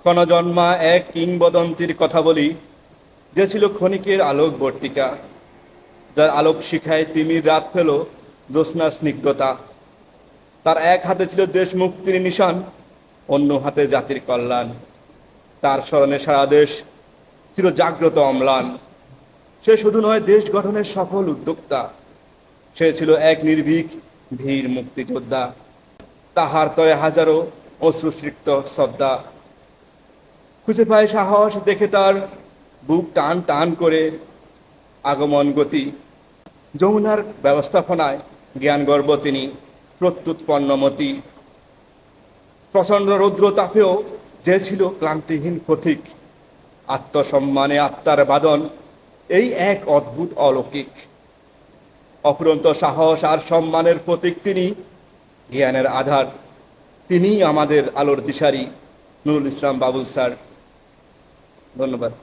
ক্ষণজন্মা এক কিংবদন্তির কথা বলি, যে ছিল ক্ষণিকের আলোক বর্তিকা, যার আলোক শিখায় তিমির রাত পেল জ্যোৎস্নার স্নিগ্ধতা। তার এক হাতে ছিল দেশ মুক্তির নিশান, অন্য হাতে জাতির কল্যাণ। তার স্মরণে সারা দেশ ছিল জাগ্রত অম্লান। সে শুধু নয়, দেশ গঠনের সফল উদ্যোক্তা। সে ছিল এক নির্ভীক, ভীর মুক্তিযোদ্ধা। তাহার তরে হাজারো অশ্রুসৃক্ত শ্রদ্ধা। খুঁজে পায় সাহস, দেখে তার বুক টান টান করে আগমন গতি। যমুনার ব্যবস্থাপনায় জ্ঞান গর্ব তিনি প্রত্যুৎপন্নমতি প্রচণ্ড রৌদ্র তাপেও যে ছিল ক্লান্তিহীন পথিক আত্মসম্মানে আত্মার বাদন, এই এক অদ্ভুত অলৌকিক। অফুরন্ত সাহস আর সম্মানের প্রতীক তিনি, জ্ঞানের আধার। তিনিই আমাদের আলোর দিশারি, নুরুল ইসলাম বাবুল স্যার। ধন্যবাদ।